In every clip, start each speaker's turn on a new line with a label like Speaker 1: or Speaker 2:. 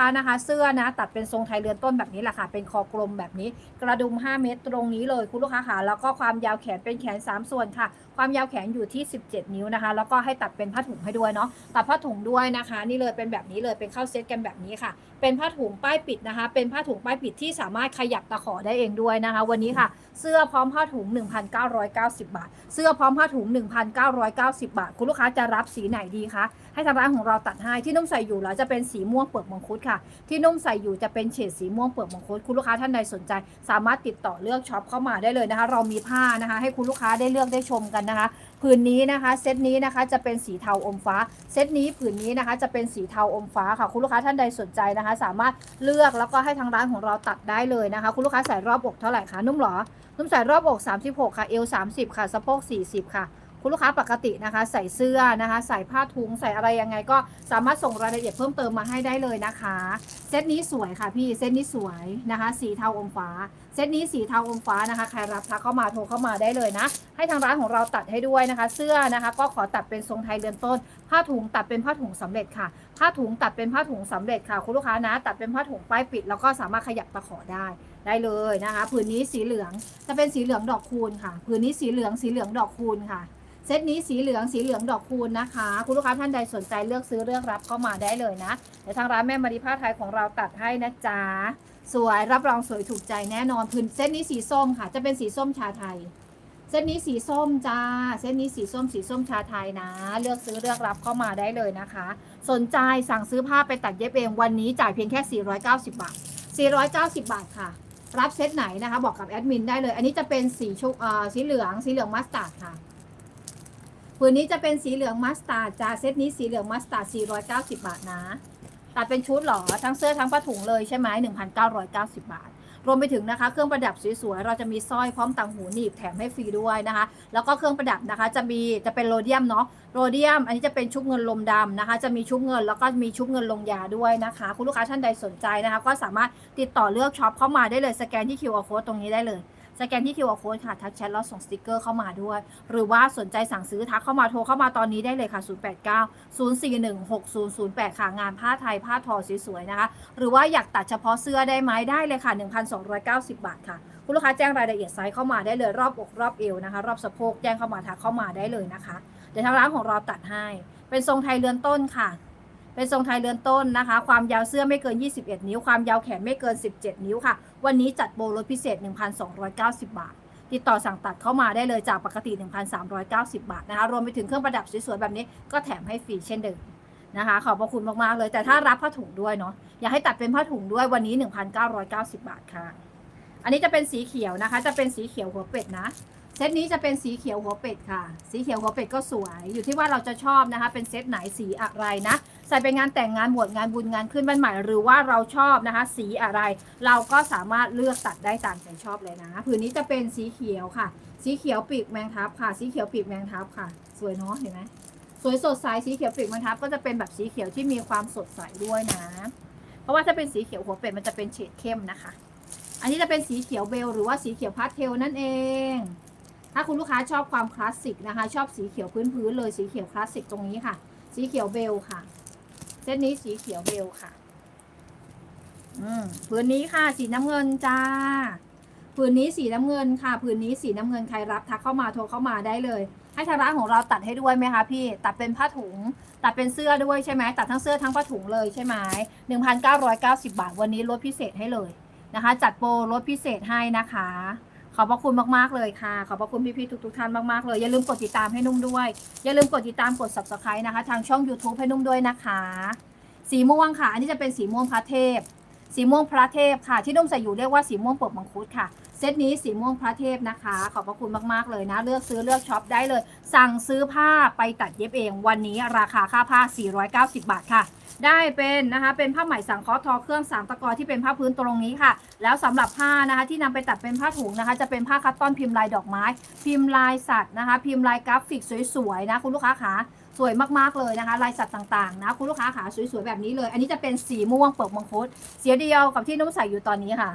Speaker 1: ค้านะคะเสื้อนะตัดเป็นทรงไทยเรือนต้นแบบนี้แหละค่ะ เป็นคอกลมแบบนี้ กระดุม 5 เมตรตรงนี้เลยคุณลูกค้าค่ะแล้วก็ความยาวแขนเป็นแขน 3 ส่วนค่ะ ความยาวแขนอยู่ที่ 17 นิ้วนะคะ แล้วก็ให้ตัดเป็นผ้าถุงให้ด้วยเนาะตัดผ้าถุงด้วยนะคะ นี่เลยเป็นแบบนี้เลยเป็นเข้าเซตกันแบบนี้ค่ะ เป็นผ้าถุงป้ายปิดนะคะ เป็นผ้าถุงป้ายปิดที่สามารถขยับตะขอได้เองด้วยนะคะ วันนี้ค่ะ เสื้อพร้อมผ้าถุง 1,990 บาท เสื้อพร้อมผ้าถุง 1,990 บาท คุณลูกค้าจะรับสีไหนดีคะ ให้ทางร้านของเราตัดให้ที่นุ่มใส่อยู่แล้วจะเป็นสีม่วงเปลือกมังคุดค่ะ ที่นุ่มใส่อยู่จะเป็นเฉดสีม่วงเปลือกมังคุด คุณลูกค้าท่านใดสนใจ สามารถติดต่อเลือกช็อปเข้ามาได้เลยนะคะ เรามีผ้านะคะ ให้คุณลูกค้าได้เลือกได้ชมกันนะคะผืนนี้นะคะเซตนี้นะคะจะเป็นสีเทาอมฟ้า เซตนี้ผืนนี้นะคะจะเป็นสีเทาอมฟ้าค่ะ คุณลูกค้าท่านใดสนใจนะคะสามารถเลือกแล้วก็ให้ทางร้านของเราตัดได้เลยนะคะ คุณลูกค้าใส่รอบอกเท่าไหร่คะนุ่มหรอนุ่มใส่รอบอก 36 ค่ะเอว30 ค่ะสะโพก40 ค่ะ คุณลูกค้าปกตินะคะ ใส่เสื้อนะคะ ใส่ผ้าทุงใส่อะไรยังไง ก็สามารถส่งรายละเอียดเพิ่มเติมมาให้ได้เลยนะคะ เซตนี้สวยค่ะพี่เซตนี้สวยนะคะ สีเทาอมฟ้า เซตนี้สีเทาอมฟ้านะคะ ใครรับทักเข้ามาโทรเข้ามาได้เลยนะ ให้ทางร้านของเราตัดให้ด้วยนะคะ เสื้อนะคะ ก็ขอตัดเป็นทรงไทยเรือนต้น ผ้าถุงตัดเป็นผ้าถุงสำเร็จค่ะ ผ้าถุงตัดเป็นผ้าถุงสำเร็จค่ะ คุณลูกค้านะ ตัดเป็นผ้าถุงป้ายปิด แล้วก็สามารถขยับตะขอได้ได้เลยนะคะ ผืนนี้สีเหลืองจะเป็นสีเหลืองดอกคูณค่ะ ผืนนี้สีเหลืองสีเหลืองดอกคูณค่ะ เซตนี้สีเหลืองสีเหลืองดอกคูณนะคะ คุณลูกค้าท่านใดสนใจเลือกซื้อเลือกรับเข้ามาได้เลยนะเดี๋ยวทางร้านแม่มารีผ้าไทยของเราตัดให้นะจ๊ะสวยรับรองสวยถูกใจแน่นอนผืนเซตนี้สีส้มค่ะ จะเป็นสีส้มชาไทย เส้นนี้สีส้มจ้า เส้นนี้สีส้มสีส้มชาไทยนะ เลือกซื้อเลือกรับเข้ามาได้เลยนะคะ สนใจสั่งซื้อผ้าไปตัดเย็บเองวันนี้จ่ายเพียงแค่ 490 บาท 490 บาทค่ะ รับเซตไหนนะคะ บอกกับแอดมินได้เลย อันนี้จะเป็นสีชุเอ่อสีเหลืองสีเหลืองมัสตาร์ดค่ะ ผืนนี้จะเป็นสีเหลืองมัสตาร์ดจ้าเซตนี้สีเหลืองมัสตาร์ด490 บาทนะตัดเป็นชุดเหรอ ทั้งเสื้อทั้งผ้าถุงเลยใช่ไหม1,990 บาท รวมไปถึงนะคะ เครื่องประดับสวยๆ เราจะมีสร้อยพร้อมต่างหูหนีบแถมให้ฟรีด้วยนะคะ แล้วก็เครื่องประดับนะคะ จะมีจะเป็นโรเดียมเนาะ โรเดียม อันนี้จะเป็นชุบเงินลมดำนะคะ จะมีชุบเงินแล้วก็มีชุบเงินลงยาด้วยนะคะ คุณลูกค้าท่านใดสนใจนะคะ ก็สามารถติดต่อเลือกช็อปเข้ามาได้เลย สแกนที่ QR code ตรงนี้ได้เลย สแกนที่ QR code ค่ะ ทักแชทแล้วส่งสติกเกอร์เข้ามาด้วย หรือว่าสนใจสั่งซื้อทักเข้ามาโทรเข้ามาตอนนี้ได้เลยค่ะ 089 041 6008 ค่ะ งานผ้าไทยผ้าทอสวยๆนะคะ หรือว่าอยากตัดเฉพาะเสื้อได้ไหมได้เลยค่ะ 1,290 บาทค่ะ คุณลูกค้าแจ้งรายละเอียดไซส์เข้ามาได้เลยรอบอกรอบเอวนะคะ รอบสะโพกแจ้งเข้ามาทักเข้ามาได้เลยนะคะ เดี๋ยวทางร้านของเราตัดให้ เป็นทรงไทยเรือนต้นค่ะ เป็นทรงไทยเรือนต้นนะคะ ความยาวเสื้อไม่เกิน 21 นิ้ว ความยาวแขนไม่เกิน 17 นิ้วค่ะ วันนี้จัดโปรลดพิเศษ 1,290 บาท ติดต่อสั่งตัดเข้ามาได้เลยจากปกติ 1,390 บาทนะคะ รวมไปถึงเครื่องประดับสวยๆแบบนี้ก็แถมให้ฟรีเช่นเดิมนะคะ ขอบพระคุณมากๆเลย แต่ถ้ารับผ้าถุงด้วยเนาะ อยากให้ตัดเป็นผ้าถุงด้วยวันนี้ 1,990 บาทค่ะ อันนี้จะเป็นสีเขียวนะคะ จะเป็นสีเขียวหัวเป็ดนะ เซตนี้จะเป็นสีเขียวหัวเป็ดค่ะ สีเขียวหัวเป็ดก็สวย อยู่ที่ว่าเราจะชอบนะคะ เป็นเซตไหนสีอะไรนะ ใส่ไปงานแต่งงานบวชงานบุญงานขึ้นบ้านใหม่หรือว่าเราชอบนะคะ สีอะไร เราก็สามารถเลือกตัดได้ตามใจชอบเลยนะ ผืนนี้จะเป็นสีเขียวค่ะ สีเขียวปีกแมงทับค่ะ สีเขียวปีกแมงทับค่ะ สวยเนาะเห็นไหมสวยสดใสสีเขียวปีกแมงทับก็จะเป็นแบบสีเขียวที่มีความสดใสด้วยนะ เพราะว่าถ้าเป็นสีเขียวหัวเป็ดมันจะเป็นเฉดเข้มนะคะ อันนี้จะเป็นสีเขียวเบลหรือว่าสีเขียวพาสเทลนั่นเอง ถ้าคุณลูกค้าชอบความคลาสสิกนะคะ ชอบสีเขียวพื้นๆเลยสีเขียวคลาสสิกตรงนี้ค่ะ สีเขียวเบลค่ะ เส้นนี้สีเขียวเบลค่ะอืมผืนนี้ค่ะ สีน้ำเงินจ้าผืนนี้สีน้ำเงินค่ะผืนนี้สีน้ำเงินใครรับทักเข้ามาโทรเข้ามาได้เลย ให้ทางร้านของเราตัดให้ด้วยไหมคะพี่ ตัดเป็นผ้าถุง ตัดเป็นเสื้อด้วยใช่ไหมตัดทั้งเสื้อทั้งผ้าถุงเลยใช่ไหมหนึ่งพันเก้าร้อยเก้าสิบาทวันนี้ลดพิเศษให้เลยนะคะ จัดโปรลดพิเศษให้นะคะ อบพระคุณมากๆเลยค่ะ ขอบพระคุณพี่ๆทุกๆท่านมากๆเลย อย่าลืมกดติดตามให้นุ่มด้วย อย่าลืมกดติดตามกด subscribe นะคะ ทางช่อง YouTube ให้นุ่มด้วยนะคะ สีม่วงค่ะ อันนี้จะเป็นสีม่วงพระเทพ สีม่วงพระเทพค่ะ ที่นุ่มใส่อยู่เรียกว่าสีม่วงเปลือกมังคุดค่ะ เซตนี้สีม่วงพระเทพนะคะ ขอบพระคุณมากๆเลยนะ เลือกซื้อเลือกช็อปได้เลย สั่งซื้อผ้าไปตัดเย็บเอง วันนี้ราคาค่าผ้า 490 บาทค่ะ ได้เป็นนะคะเป็นผ้าไหมสังเคราะห์ทอเครื่องสามตะกอที่เป็นผ้าพื้นตรงนี้ค่ะ แล้วสำหรับผ้านะคะที่นำไปตัดเป็นผ้าถุงนะคะ จะเป็นผ้าคัตตอนพิมพ์ลายดอกไม้ พิมพ์ลายสัตว์นะคะ พิมพ์ลายกราฟิกสวยๆนะคุณลูกค้าขาสวยมากๆเลยนะคะลายสัตว์ต่างๆนะคุณลูกค้าขาสวยๆแบบนี้เลย อันนี้จะเป็นสีม่วงเปลือกมังคุดสีเดียวกับที่นุ่มใส่อยู่ตอนนี้ค่ะ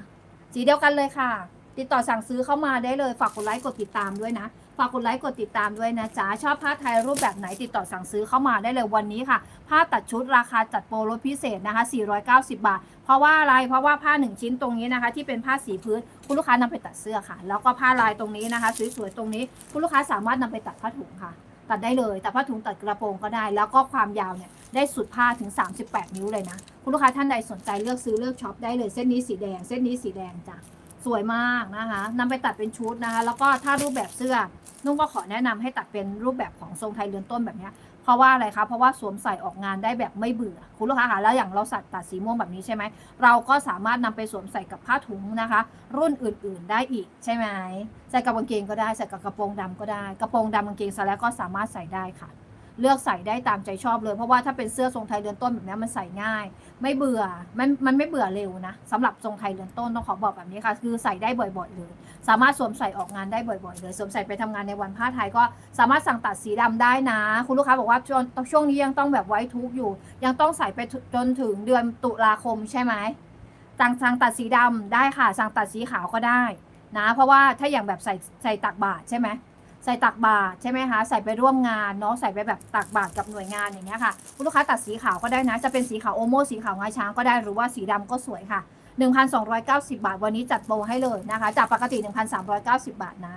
Speaker 1: สีเดียวกันเลยค่ะ ติดต่อสั่งซื้อเข้ามาได้เลย ฝากกดไลค์กดติดตามด้วยนะ ฝากกดไลค์กดติดตามด้วยนะจ๊ะ ชอบผ้าไทยรูปแบบไหนติดต่อสั่งซื้อเข้ามาได้เลยวันนี้ค่ะ ผ้าตัดชุดราคาจัดโปรลดพิเศษนะคะ 490 บาท เพราะว่าอะไร เพราะว่าผ้า 1 ชิ้นตรงนี้นะคะ ที่เป็นผ้าสีพื้น คุณลูกค้านำไปตัดเสื้อค่ะ แล้วก็ผ้าลายตรงนี้นะคะ สวยๆ ตรงนี้ คุณลูกค้าสามารถนำไปตัดผ้าถุงค่ะ ตัดได้เลย แตัดผ้าถุงตัดกระโปรงก็ได้ แล้วก็ความยาวเนี่ย ได้สุดผ้าถึง 38 นิ้วเลยนะ คุณลูกค้าท่านใดสนใจเลือกซื้อเลือกช็อปได้เลย เส้นนี้สีแดง เส้นนี้สีแดงจ้ะ สวยมากนะคะนำไปตัดเป็นชุดนะคะ แล้วก็ถ้ารูปแบบเสื้อ นุ่งก็ขอแนะนำให้ตัดเป็นรูปแบบของทรงไทยเรือนต้นแบบนี้เพราะว่าอะไรคะเพราะว่าสวมใส่ออกงานได้แบบไม่เบื่อ คุณลูกค้าคะแล้วอย่างเราสัตว์ตัดสีม่วงแบบนี้ใช่ไหมเราก็สามารถนำไปสวมใส่กับผ้าถุงนะคะ รุ่นอื่นๆได้อีกใช่ไหมใส่กับกางเกงก็ได้ใส่กับกระโปรงดำก็ได้ กระโปรงดำกางเกงสแลกก็สามารถใส่ได้ค่ะ เลือกใส่ได้ตามใจชอบเลย เพราะว่าถ้าเป็นเสื้อทรงไทยเรือนต้นแบบนี้มันใส่ง่าย ไม่เบื่อมันมันไม่เบื่อเร็วนะสำหรับทรงไทยเรือนต้นต้องขอบอกแบบนี้ค่ะ คือใส่ได้บ่อยๆเลยสามารถสวมใส่ออกงานได้บ่อยๆเลยสวมใส่ไปทำงานในวันผ้าไทยก็สามารถสั่งตัดสีดำได้นะ คุณลูกค้าบอกว่าช่วงช่วงนี้ยังต้องแบบไว้ทุกอยู่ ยังต้องใส่ไปจนถึงเดือนตุลาคมใช่ไหมสั่งสั่งตัดสีดำได้ค่ะ สั่งตัดสีขาวก็ได้นะ เพราะว่าถ้าอย่างแบบใส่ใส่ตักบาตรใช่ไหม ใส่ตักบาตรใช่ไหมคะใส่ไปร่วมงานเนาะใส่ไปแบบตักบาตรกับหน่วยงานอย่างเงี้ยค่ะคุณลูกค้าตัดสีขาวก็ได้นะ จะเป็นสีขาวโอโมสีขาวงาช้างก็ได้หรือว่าสีดำก็สวยค่ะ 1,290 บาท วันนี้จัดโปรให้เลยนะคะ จากปกติ 1,390 บาทนะ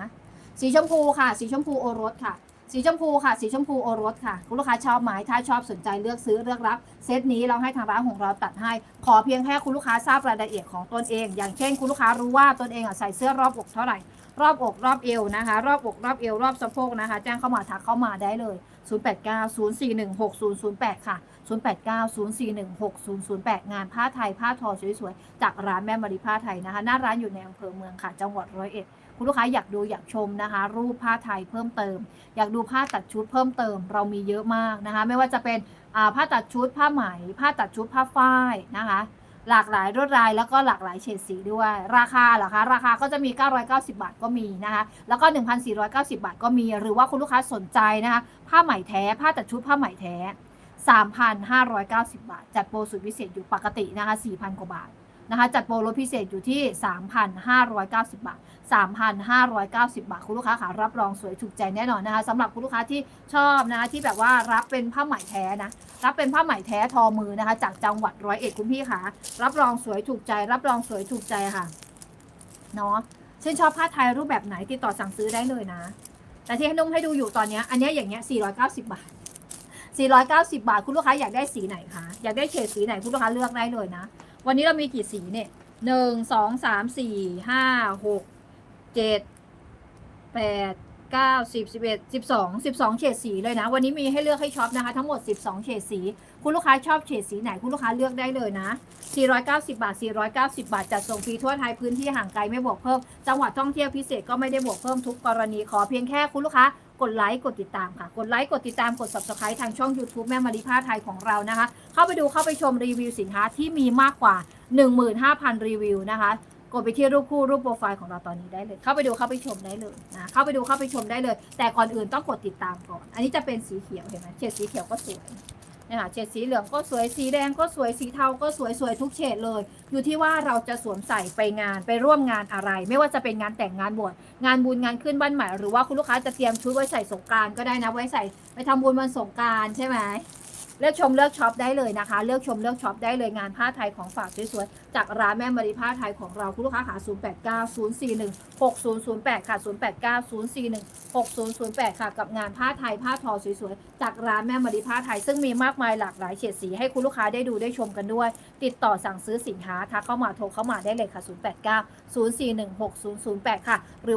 Speaker 1: สีชมพูค่ะ สีชมพูโอรสค่ะ สีชมพูค่ะ สีชมพูโอรสค่ะ คุณลูกค้าชอบไหมถ้าชอบสนใจเลือกซื้อเลือกรับ เซตนี้เราให้ทางร้านของเราตัดให้ ขอเพียงแค่คุณลูกค้าทราบรายละเอียดของตนเอง อย่างเช่น คุณลูกค้ารู้ว่าตนเองอะใส่เสื้อรอบอกเท่าไหร่ รอบอกรอบเอวนะคะ รอบอกรอบเอวรอบสะโพกนะคะแจ้งเข้ามาทักเข้ามาได้เลย 0890416008 ค่ะ 0890416008 งานผ้าไทยผ้าทอสวยๆ จากร้านแม่มารีผ้าไทยนะคะ หน้าร้านอยู่ในอำเภอเมืองค่ะ จังหวัดร้อยเอ็ดคุณลูกค้าอยากดูอยากชมนะคะ รูปผ้าไทยเพิ่มเติม อยากดูผ้าตัดชุดเพิ่มเติม เรามีเยอะมากนะคะ ไม่ว่าจะเป็นผ้าตัดชุดผ้าไหม ผ้าตัดชุดผ้าฝ้ายนะคะ หลากหลายลวดลายแล้วก็หลากหลายเฉดสีด้วย ราคาเหรอคะ ราคาก็จะมี 990 บาทก็มีนะคะ แล้วก็ 1,490 บาทก็มี หรือว่าคุณลูกค้าสนใจนะคะ ผ้าไหมแท้ ผ้าตัดชุดผ้าไหมแท้ 3,590 บาท จัดโปรสุดพิเศษอยู่ปกตินะคะ 4,000 กว่าบาท นะคะจัดโปรลดพิเศษอยู่ที่ 3,590 บาท 3,590 บาท คุณลูกค้าค่ะรับรองสวยถูกใจแน่นอนนะคะสำหรับคุณลูกค้าที่ชอบนะคะที่แบบว่ารับเป็นผ้าไหมแท้นะรับเป็นผ้าไหมแท้ทอมือนะคะ จากจังหวัดร้อยเอ็ดคุณพี่ค่ะรับรองสวยถูกใจ รับรองสวยถูกใจค่ะเนาะชื่นชอบผ้าไทยรูปแบบไหนติดต่อสั่งซื้อได้เลยนะ แต่ที่ให้นุ่มให้ดูอยู่ตอนนี้อันนี้อย่างเงี้ย490 บาท 490 บาท คุณลูกค้าอยากได้สีไหนคะอยากได้เฉดสีไหนคุณลูกค้าเลือกได้เลยนะ วันนี้เรามีกี่สีเนี่ยหนึ่งสองสามสี่ห้าหกเจ็ดแปด เก้าสิบสิบเอ็ดสิบสองสิบสองเฉดสีเลยนะ วันนี้มีให้เลือกให้ช็อปนะคะทั้งหมด12เฉดสี คุณลูกค้าชอบเฉดสีไหนคุณลูกค้าเลือกได้เลยนะ490บาท490บาท จัดส่งฟรีทั่วไทยพื้นที่ห่างไกลไม่บวกเพิ่ม จังหวัดท่องเที่ยวพิเศษก็ไม่ได้บวกเพิ่มทุกกรณีขอเพียงแค่คุณลูกค้ากดไลค์กดติดตามค่ะ กดไลค์กดติดตามกด subscribe ทางช่อง YouTube แม่มาริพาไทยของเรานะคะ เข้าไปดูเข้าไปชมรีวิวสินค้าที่มีมากกว่า 15,000 รีวิวนะคะ กดไปที่รูปคู่รูปโปรไฟล์ของเราตอนนี้ได้เลย เข้าไปดูเข้าไปชมได้เลยนะเข้าไปดูเข้าไปชมได้เลย แต่ก่อนอื่นต้องกดติดตามก่อน อันนี้จะเป็นสีเขียวเห็นไหมเฉดสีเขียวก็สวยนะคะเฉดสีเหลืองก็สวยสีแดงก็สวยสีเทาก็สวยสวยทุกเฉดเลย อยู่ที่ว่าเราจะสวมใส่ไปงานไปร่วมงานอะไร ไม่ว่าจะเป็นงานแต่งงานบวชงานบุญงานขึ้นบ้านใหม่หรือว่าคุณลูกค้าจะเตรียมชุดไว้ใส่สงการก็ได้นะไว้ใส่ไปทำบุญวันสงการใช่ไหม เลือกชมเลือกช็อปได้เลยนะคะ เลือกชมเลือกช็อปได้เลยงานผ้าไทยของฝากสวยๆจากร้านแม่มารีผ้าไทยของเราคุณลูกค้าหา0890416008 ค่ะ 0890416008 ค่ะ กับงานผ้าไทยผ้าทอสวยๆจากร้านแม่มารีผ้าไทย ซึ่งมีมากมายหลากหลายเฉดสีให้คุณลูกค้าได้ดูได้ชมกันด้วย ติดต่อสั่งซื้อสินค้าทักเข้ามาโทรเข้ามาได้เลยค่ะ 0890416008 ค่ะ หรือว่า